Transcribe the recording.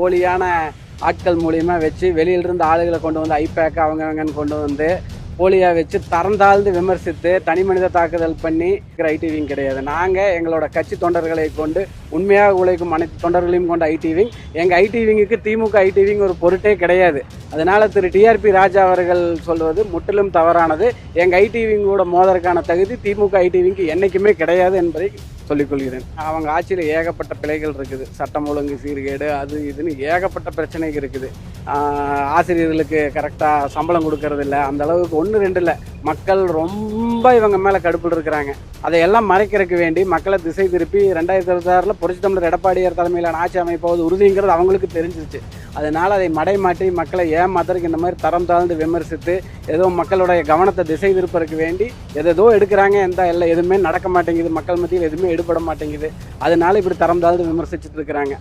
போலியான ஆட்கள் மூலியமா வச்சு வெளியிலிருந்து ஆளுகளை கொண்டு வந்து ஐபேக் அவங்க அவங்கன்னு கொண்டு வந்து போலியாக வச்சு தரந்தாழ்ந்து விமர்சித்து தனி மனித தாக்குதல் பண்ணி இருக்கிற ஐடிவிங் கிடையாது. நாங்கள் எங்களோட கட்சி தொண்டர்களை கொண்டு உண்மையாக உழைக்கும் அனைத்து தொண்டர்களையும் கொண்ட ஐடிவிங் எங்கள் ஐடிவிங்குக்கு திமுக ஐடிவிங் ஒரு பொருட்டே கிடையாது. அதனால திரு டிஆர்பி ராஜா அவர்கள் சொல்வது முற்றிலும் தவறானது. எங்கள் ஐடிவிங்கோட மோதற்கான தகுதி திமுக ஐடிவிங்க்கு என்றைக்குமே கிடையாது என்பதை சொல்லிக்கொள்கிறேன். அவங்க ஆட்சியில் ஏகப்பட்ட பிழைகள் இருக்குது. சட்டம் ஒழுங்கு சீர்கேடு அது இதுன்னு ஏகப்பட்ட பிரச்சனைகள் இருக்குது. ஆசிரியர்களுக்கு கரெக்டாக சம்பளம் கொடுக்கறது இல்லை அந்த அளவுக்கு ஒன்று ரெண்டு இல்லை. மக்கள் ரொம்ப இவங்க மேலே கடுப்பில் இருக்கிறாங்க. அதையெல்லாம் மறைக்கிறதுக்கு வேண்டி மக்களை திசை திருப்பி ரெண்டாயிரத்தி இருபத்தாறில் புரட்சி தமிழர் எடப்பாடியார் தலைமையிலான ஆட்சி அமைப்போது உறுதிங்கிறது அவங்களுக்கு தெரிஞ்சிருச்சு. அதனால் அதை மடைமாற்றி மக்களை ஏமாத்துறதுக்கு இந்த மாதிரி தரம் தாழ்ந்து விமர்சித்து ஏதோ மக்களுடைய கவனத்தை திசை திருப்பதற்கு வேண்டி எதோ எடுக்கிறாங்க எந்த எல்லாம் எதுவுமே நடக்க மாட்டேங்குது. மக்கள் மத்தியில் எதுவுமே எடுபட மாட்டேங்குது. அதனால இப்படி தரம் தாழ்ந்து விமர்சிச்சுட்டு இருக்கிறாங்க.